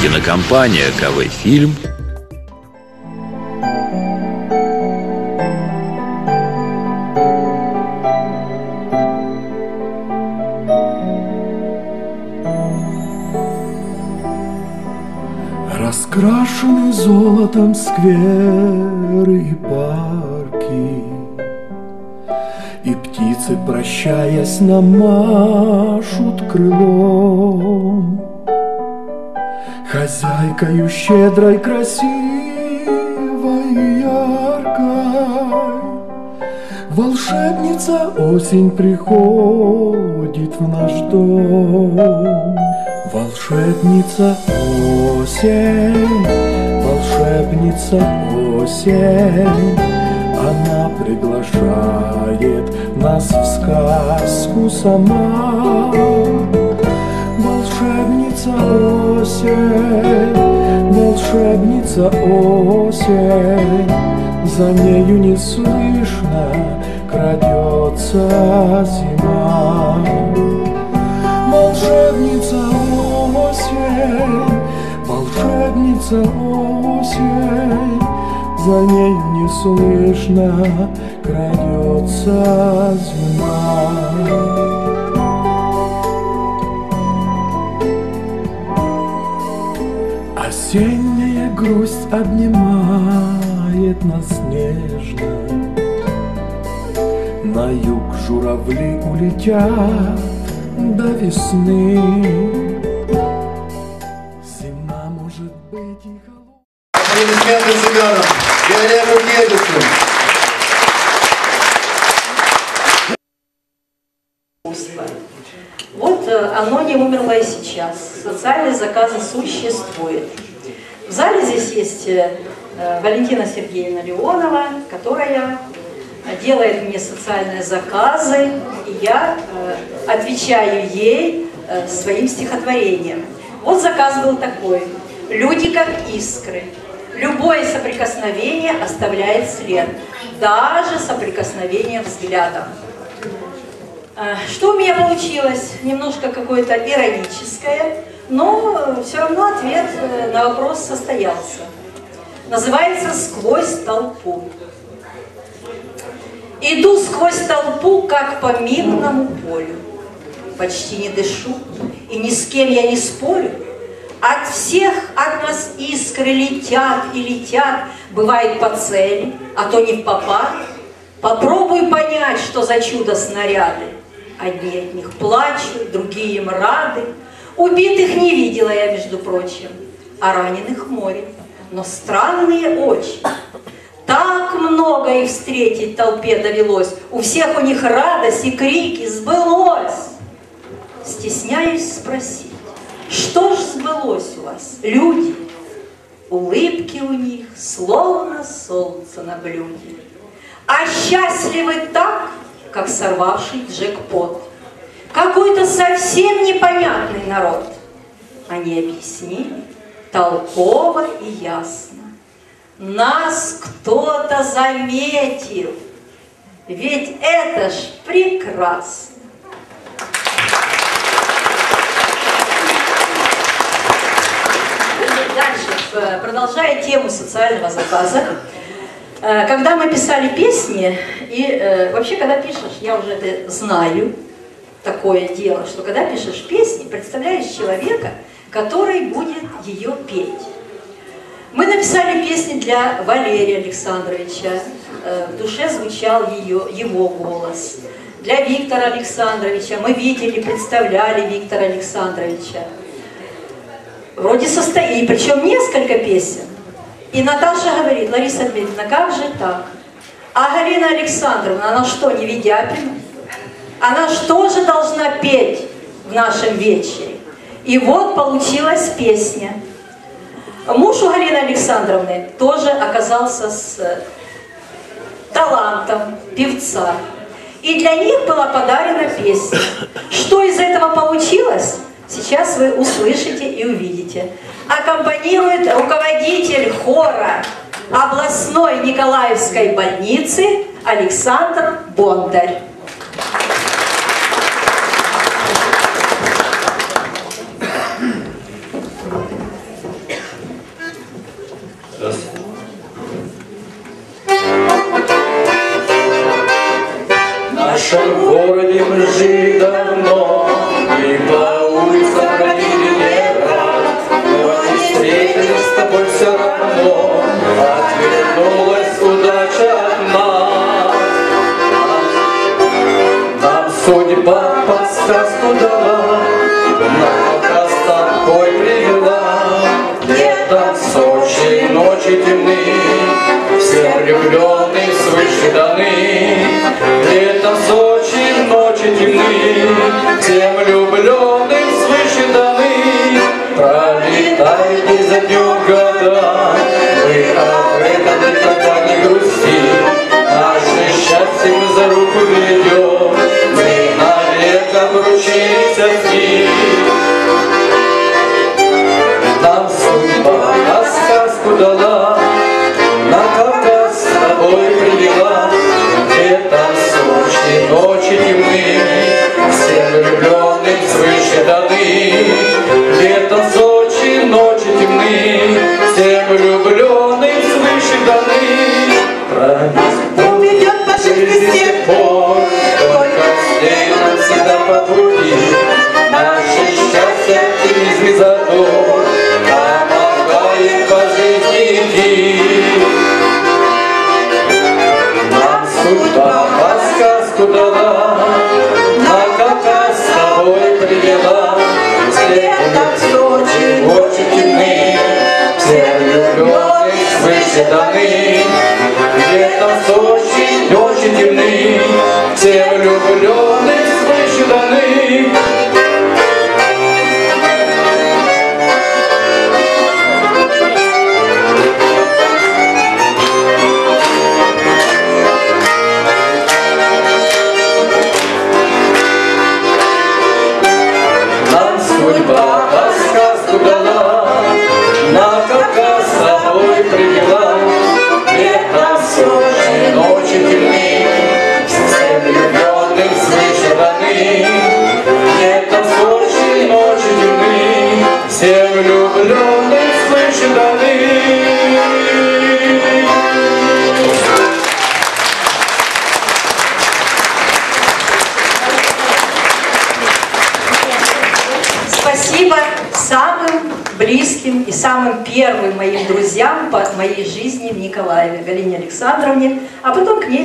Кинокомпания КВ золотом скверы и парки И птицы, прощаясь, нам машут крылом. Хозяйкою щедрой, красивой и яркой Волшебница осень приходит в наш дом. Волшебница осень, волшебница осень, Она приглашает нас в сказку сама. Волшебница осень, волшебница осень, За нею не слышно крадется зима. Волшебница осень, волшебница осень, За нею не слышно крадется зима. Осенняя грусть обнимает нас нежно На юг журавли улетят до весны Социальные заказы существуют. В зале здесь есть э, э, Валентина Сергеевна Леонова, которая делает мне социальные заказы, и я э, отвечаю ей э, своим стихотворением. Вот заказ был такой. Люди как искры. Любое соприкосновение оставляет след, даже соприкосновение взглядом. Э, Что у меня получилось? Немножко какое-то ироническое, но все равно ответ э, на вопрос состоялся. Называется «Сквозь толпу». Иду сквозь толпу, как по минному полю. Почти не дышу, и ни с кем я не спорю. От всех от нас искры летят и летят, бывает по цели, а то не в попад. Попробуй понять, что за чудо снаряды. Одни от них плачут, другие им рады. Убитых не видела я, между прочим, а раненых море. Но странные очень. Так много их встретить толпе довелось. У всех у них радость и крики сбылось. Стесняюсь спросить, что ж сбылось у вас, люди? Улыбки у них, словно солнце на блюде. А счастливы так, как сорвавший джекпот. Какой-то совсем непонятный народ. Они объяснили толково и ясно. Нас кто-то заметил, ведь это ж прекрасно. Дальше, э, продолжая тему социального заказа, э, когда мы писали песни, и э, вообще, когда пишешь, я уже это знаю, такое дело, что когда пишешь песни, представляешь человека, который будет ее петь. Мы написали песни для Валерия Александровича, э, в душе звучал ее, его голос. Для Виктора Александровича мы видели, представляли Виктора Александровича. Вроде состоит, причем несколько песен. И Наташа говорит, Лариса Дмитриевна, как же так? А Галина Александровна, она что, не Ведяпина? Она что же должна петь в нашем вечере? И вот получилась песня. Муж у Галины Александровны тоже оказался с э, талантом певца. И для них была подарена песня. Что из этого получилось? Сейчас вы услышите и увидите. Аккомпанирует руководитель хора областной Николаевской больницы Александр Бондарь. В судьба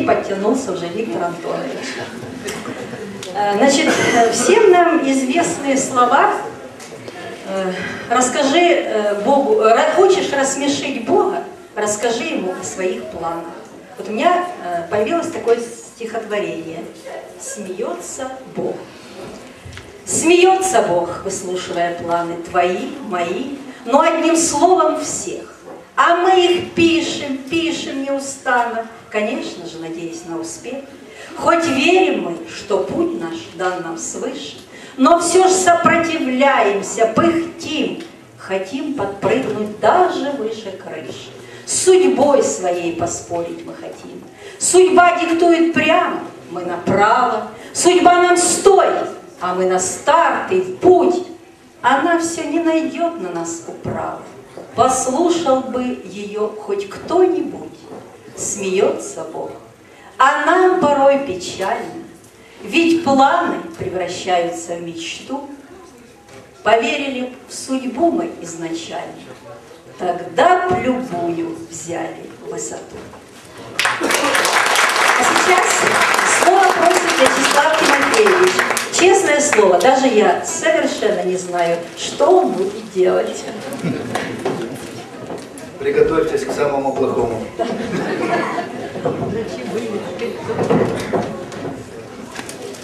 ней подтянулся уже Виктор Антонович. Э, Значит, э, всем нам известные слова э, «Расскажи Богу, хочешь рассмешить Бога, расскажи Ему о своих планах». Вот у меня появилось такое стихотворение «Смеется Бог». Смеется Бог, выслушивая планы твои, мои, но одним словом всех. А мы их пишем, пишем неустанно, конечно же, надеясь на успех. Хоть верим мы, что путь наш дан нам свыше, но все же сопротивляемся, пыхтим, хотим подпрыгнуть даже выше крыши. С судьбой своей поспорить мы хотим. Судьба диктует прямо, мы направо. Судьба нам стоит, а мы на старт и в путь. Она все не найдет на нас управы. Послушал бы ее хоть кто-нибудь. Смеется Бог. А нам порой печально, ведь планы превращаются в мечту. Поверили в судьбу мы изначально, тогда б любую взяли высоту. А сейчас слово просит Вячеслав Тимофеевич. Честное слово, даже я совершенно не знаю, что он будет делать. Приготовьтесь к самому плохому.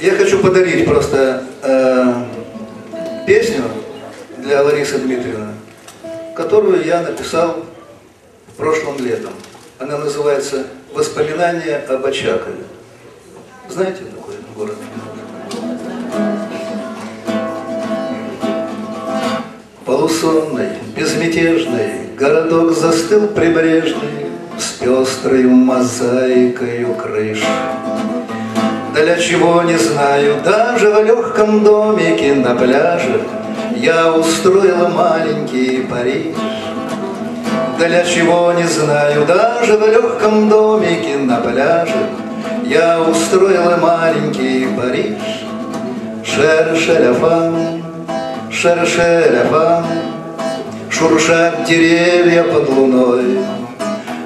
Я хочу подарить просто э, песню для Ларисы Дмитриевны, которую я написал прошлым летом. Она называется «Воспоминания об Очакове». Знаете такой город? Полусонный, безмятежный, городок застыл прибрежный С пестрою мозаикою крыш. Для чего не знаю, даже в легком домике на пляже Я устроила маленький Париж. Для чего не знаю, даже в легком домике на пляже Я устроила маленький Париж. Шер-шеляфан, шер-шеляфан, Шуршат деревья под луной.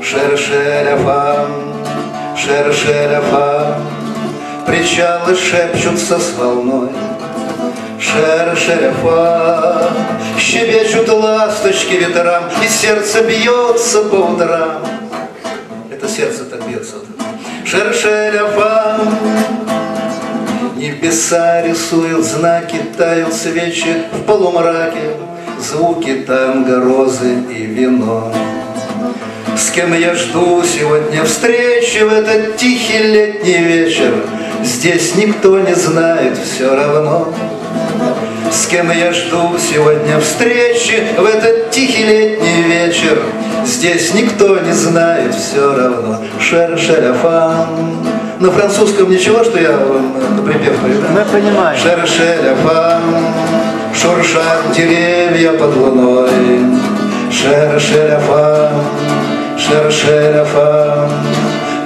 Шер-шеляфан, Причалы шепчутся с волной. Шер-шеляфан, щебечут ласточки ветрам, И сердце бьется по утрам. Это сердце так бьется. Шер-шеляфан, Небеса рисуют знаки, тают свечи в полумраке, Звуки танго, розы и вино. С кем я жду сегодня встречи в этот тихий летний вечер, Здесь никто не знает все равно. С кем я жду сегодня встречи в этот тихий летний вечер, Здесь никто не знает все равно. Шер-шеляфан. На французском ничего, что я вам припев пою? Мы понимаем. Шер-шеляфан, шуршат деревья под луной. Шер-шеляфан, шер-шеляфан,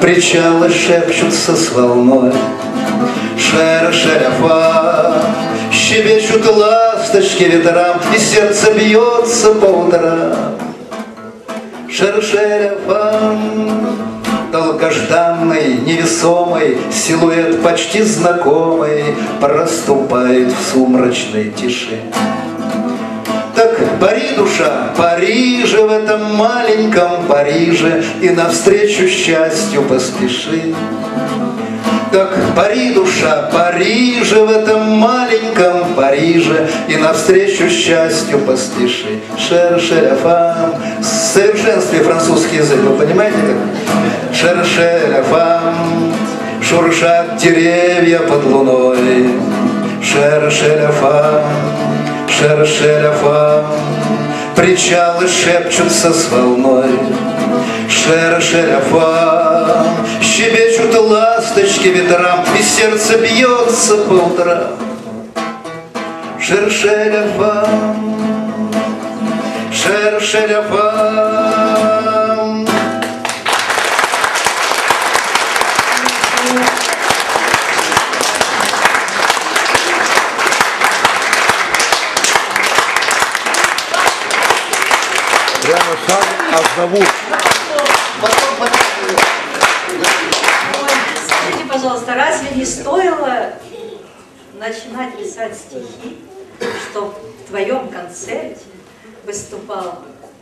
причалы шепчутся с волной. Шер-шеляфан, щебечут ласточки ветрам, и сердце бьется по утрам. Шер-шеляфан, долгожданный, невесомый, силуэт почти знакомый проступает в сумрачной тиши. Так пари, душа, пари же в этом маленьком Париже И навстречу счастью поспеши. Так пари, душа, пари же в этом маленьком Париже И навстречу счастью поспеши. Шер-шеляфам. В совершенстве французский язык, вы понимаете как? Шер-шеляфам. Шуршат деревья под луной. Шер-шеляфам. Шер-шеляфам. Причалы шепчутся с волной. Шер-шеляфам. Щебечут ласточки ветрам, И сердце бьется по утрам. Шер-шеляфам. Шер-шеляфам. Азнавур. Скажите, пожалуйста, разве не стоило начинать писать стихи, что в твоем концерте выступал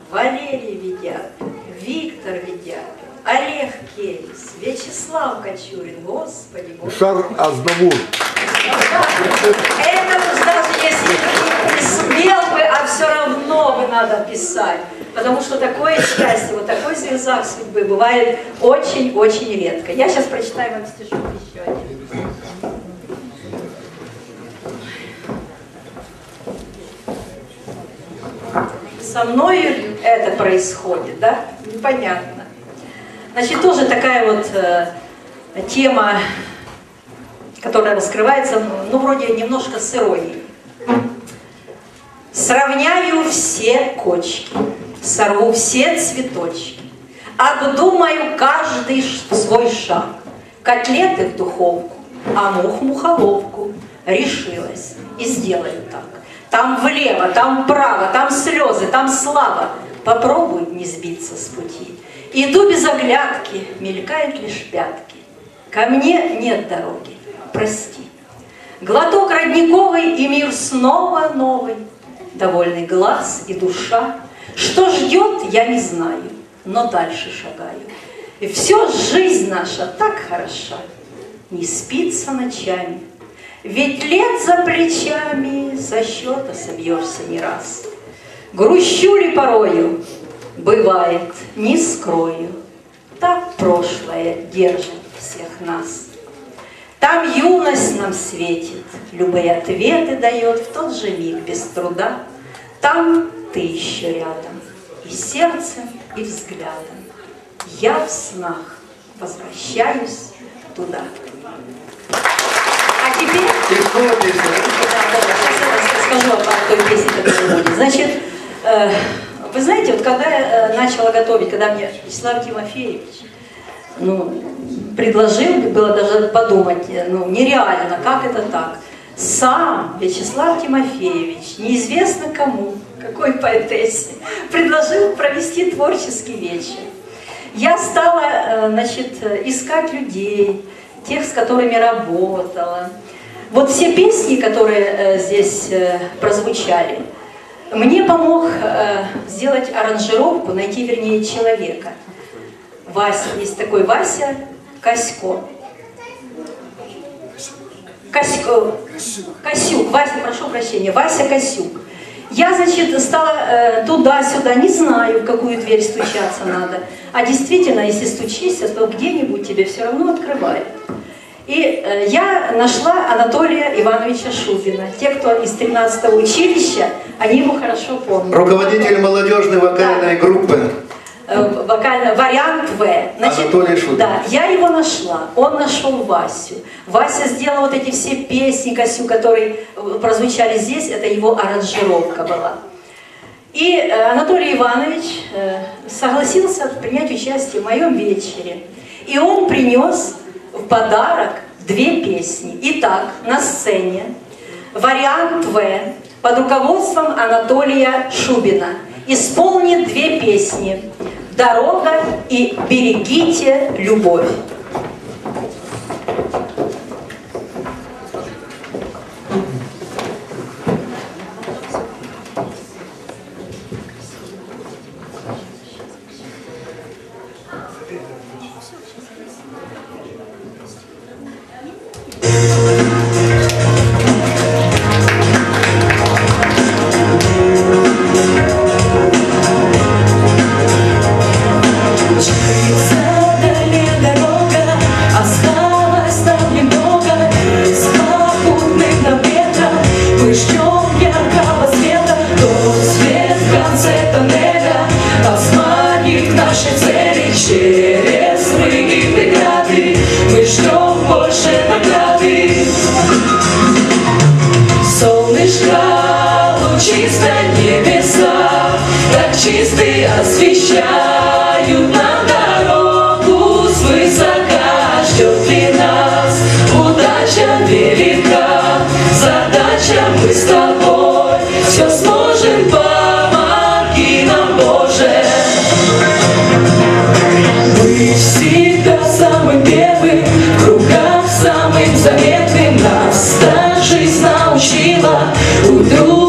Валерий Ведяпин, Виктор Ведяпин, Олег Керис, Вячеслав Кочурин, Господи, Господи. Шар Азнавур. Это даже если ты не смел бы, а все равно бы надо писать. Потому что такое счастье, вот такой звездак судьбы бывает очень-очень редко. Я сейчас прочитаю вам стишок еще один. Со мной это происходит, да? Непонятно. Значит, тоже такая вот э, тема которая раскрывается, ну, вроде немножко с иронией. Сравняю все кочки, сорву все цветочки, обдумаю каждый свой шаг. Котлеты в духовку, а мух мухоловку. Решилась и сделаю так. Там влево, там вправо, там слезы, там слава. Попробуй не сбиться с пути. Иду без оглядки, мелькают лишь пятки. Ко мне нет дороги, прости. Глоток родниковый и мир снова новый. Довольный глаз и душа. Что ждет, я не знаю, но дальше шагаю. И все, жизнь наша так хороша, не спится ночами. Ведь лет за плечами со счета собьешься не раз. Грущу ли порою? Бывает, не скрою. Так прошлое держит всех нас. Там юность нам светит, любые ответы дает в тот же миг без труда. Там ты еще рядом, и сердцем, и взглядом. Я в снах возвращаюсь туда. А теперь... Да, да, да, сейчас я расскажу о той песне, которая будет. Значит, э, вы знаете, вот когда я э, начала готовить, когда мне Вячеслав Тимофеевич ну, предложил, было даже подумать, э, ну, нереально, как это так? Сам Вячеслав Тимофеевич, неизвестно кому, какой поэтессе, предложил провести творческий вечер. Я стала, э, значит, искать людей, тех, с которыми работала. Вот все песни, которые э, здесь э, прозвучали, мне помог сделать аранжировку, найти, вернее, человека. Вася, есть такой Вася Косько. Косько, Косюк, Вася, прошу прощения, Вася Косюк. Я, значит, стала э, туда-сюда, не знаю, в какую дверь стучаться надо. А действительно, если стучишься, то где-нибудь тебе все равно открывают. И э, я нашла Анатолия Ивановича Шубина. Те, кто из 13 училища, они его хорошо помнят. Руководитель молодежной вокальной группы. Э, вокально, вариант В. Анатолий Шубин. Да, я его нашла, он нашел Васю. Вася сделал вот эти все песни Косю, которые э, прозвучали здесь, это его аранжировка была. И э, Анатолий Иванович согласился принять участие в моем вечере. И он принес в подарок две песни. Итак, на сцене вариант В под руководством Анатолия Шубина исполнит две песни «Дорога» и «Берегите любовь». Лучисто небеса, так чистые освещают нам дорогу свысока. Ждет ли нас удача велика, задача мы с тобой все сможем. Мы всегда самым первым, в кругах самым заметным Нас та жизнь научила, у других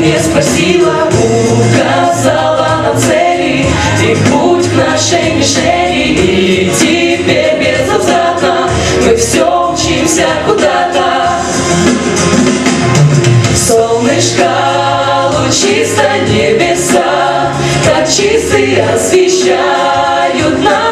не спросила Указала нам цели, и путь к нашей мишени И теперь безвозвратно мы все учимся куда-то. Солнышко лучисто небеса, так чистые освещают нам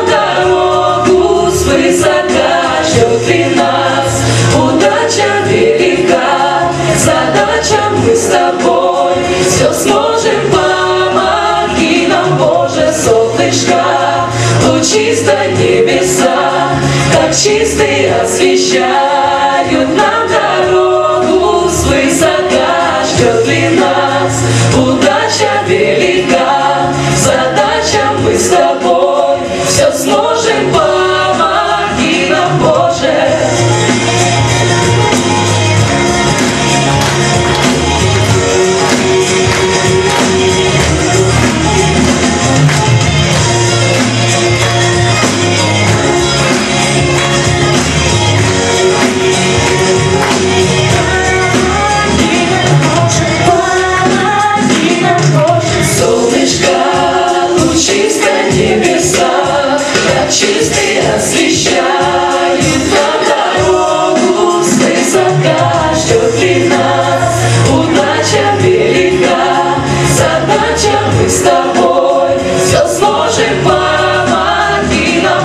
так чистые освещают нам дорогу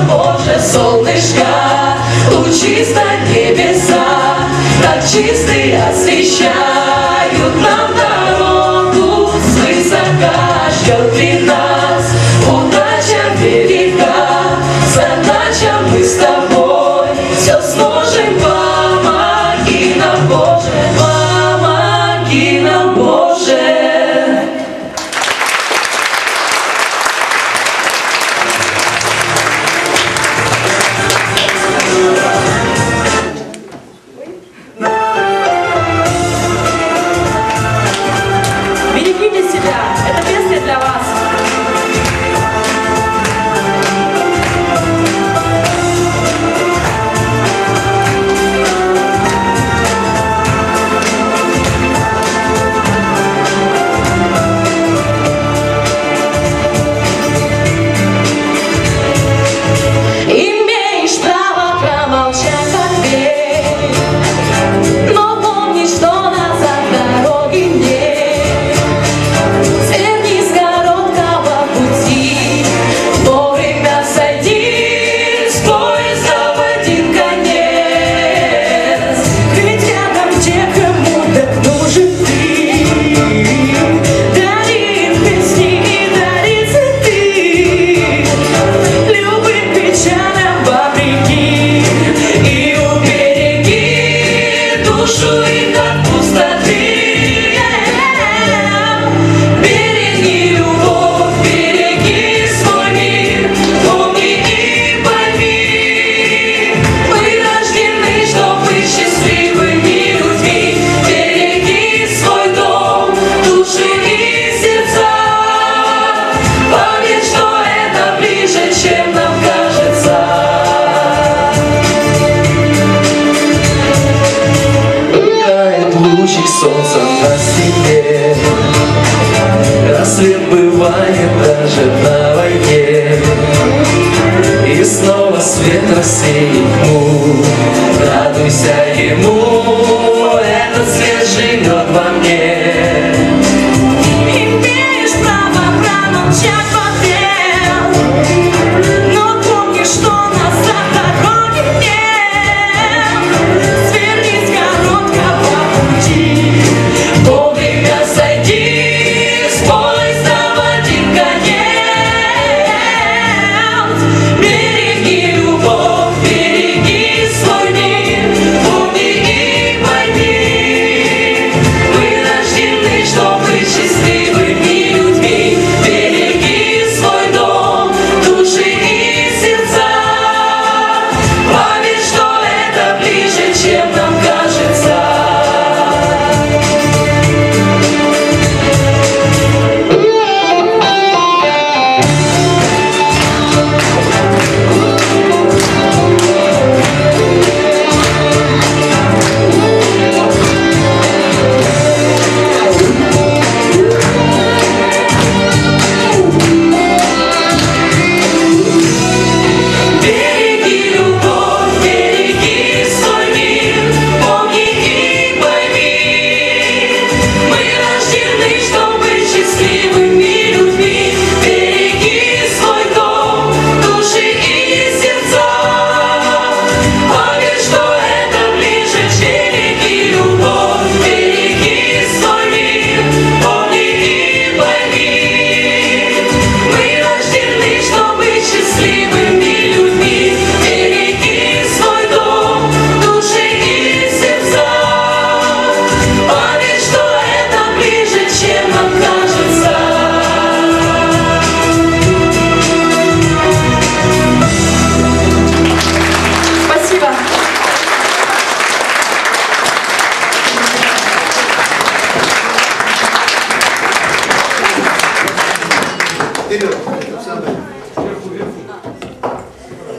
Боже, солнышко. Лучисто небеса, так чистые освещают нам дорогу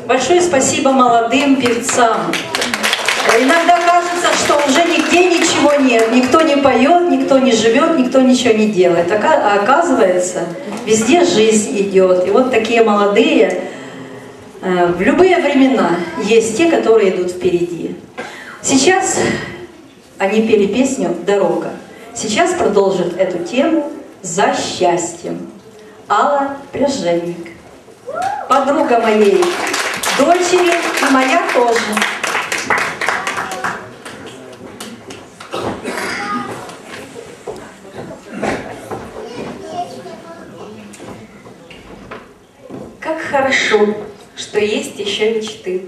Большое спасибо молодым певцам. Иногда кажется, что уже нигде ничего нет, никто не поет, никто не живет, никто ничего не делает. А оказывается, везде жизнь идет. И вот такие молодые, э, в любые времена есть те, которые идут впереди. Сейчас они пели песню «Дорога». Сейчас продолжит эту тему «За счастьем». Алла Пряженник подруга моей дочери и моя тоже. Как хорошо, что есть еще мечты.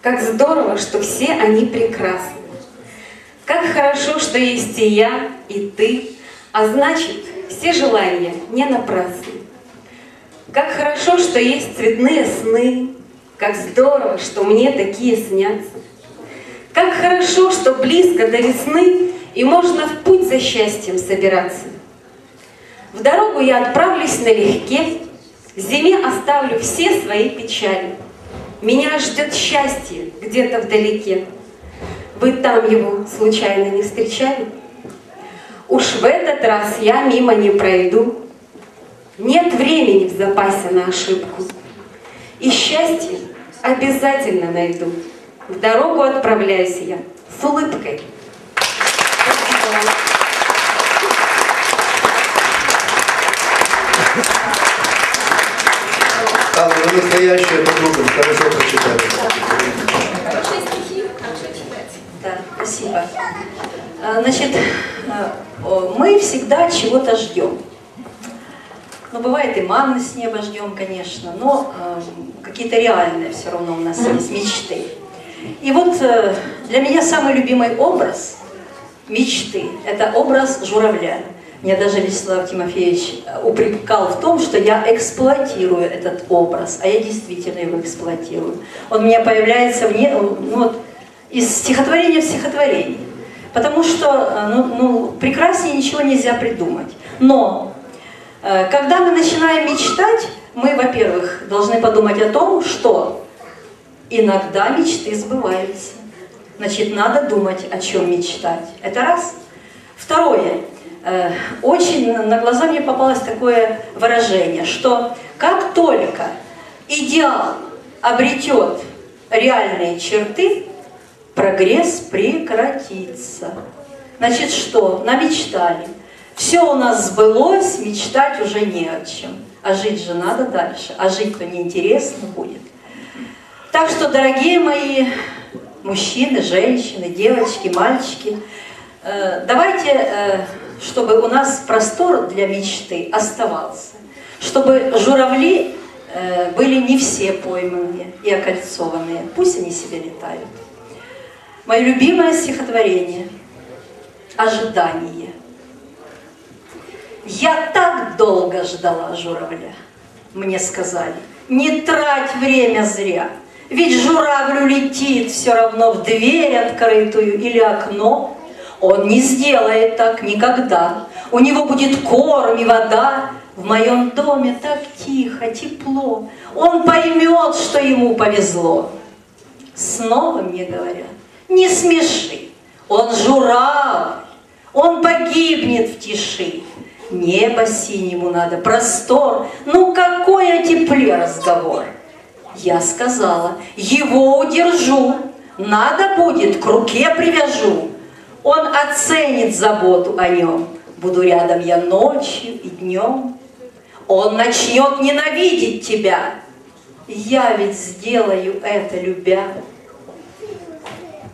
Как здорово, что все они прекрасны. Как хорошо, что есть и я, и ты, а значит, все желания не напрасны. Как хорошо, что есть цветные сны, как здорово, что мне такие снятся. Как хорошо, что близко до весны, и можно в путь за счастьем собираться. В дорогу я отправлюсь налегке, Зиме оставлю все свои печали. Меня ждет счастье где-то вдалеке. Вы там его случайно не встречали? Уж в этот раз я мимо не пройду. Нет времени в запасе на ошибку. И счастье обязательно найду. В дорогу отправляюсь я с улыбкой. Спасибо. Алла, вы настоящая подруга, хорошо прочитали. Да, спасибо. А, Значит, а, о, мы всегда чего-то ждем. Ну, бывает и манны с неба ждем, конечно, но э, какие-то реальные все равно у нас есть мечты. И вот э, для меня самый любимый образ мечты – это образ журавля. Меня даже Вячеслав Тимофеевич упрекал в том, что я эксплуатирую этот образ, а я действительно его эксплуатирую. Он у меня появляется вне, ну, вот, из стихотворения в стихотворение. Потому что э, ну, ну, прекраснее ничего нельзя придумать. Но э, когда мы начинаем мечтать, мы, во-первых, должны подумать о том, что иногда мечты сбываются. Значит, надо думать, о чем мечтать. Это раз. Второе. Э, Очень на глаза мне попалось такое выражение, что как только идеал обретет реальные черты, прогресс прекратится. Значит, что? Намечтали. Все у нас сбылось, мечтать уже не о чем. А жить же надо дальше. А жить-то неинтересно будет. Так что, дорогие мои мужчины, женщины, девочки, мальчики, э, давайте, э, чтобы у нас простор для мечты оставался, чтобы журавли э, были не все пойманные и окольцованные, пусть они себе летают. Мое любимое стихотворение «Ожидание». Я так долго ждала журавля. Мне сказали, не трать время зря, ведь журавль улетит все равно в дверь открытую или окно. Он не сделает так никогда. У него будет корм и вода. В моем доме так тихо, тепло. Он поймет, что ему повезло. Снова мне говорят, не смеши, он журавль, он погибнет в тиши. Небо синему надо, простор, ну какой о тепле разговор? Я сказала, его удержу, надо будет, к руке привяжу. Он оценит заботу о нем, буду рядом я ночью и днем. Он начнет ненавидеть тебя, я ведь сделаю это, любя.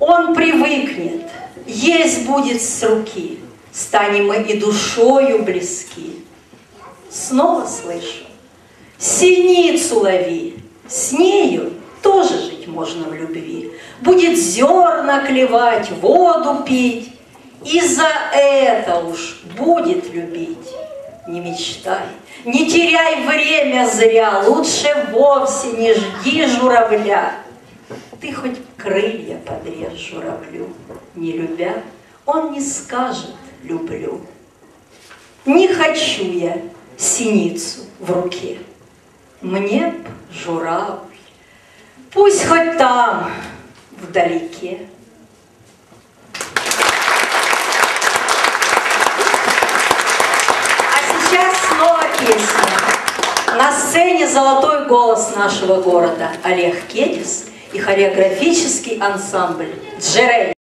Он привыкнет, есть будет с руки, станем мы и душою близки. Снова слышу, синицу лови, с нею тоже жить можно в любви. Будет зерна клевать, воду пить, и за это уж будет любить. Не мечтай, не теряй время зря, лучше вовсе не жди журавля. Ты хоть крылья подрежь журавлю, не любя, он не скажет «люблю». Не хочу я синицу в руке, мне б журавль, пусть хоть там, вдалеке. А сейчас снова песня. На сцене золотой голос нашего города Олег Кетис и хореографический ансамбль «Джерей».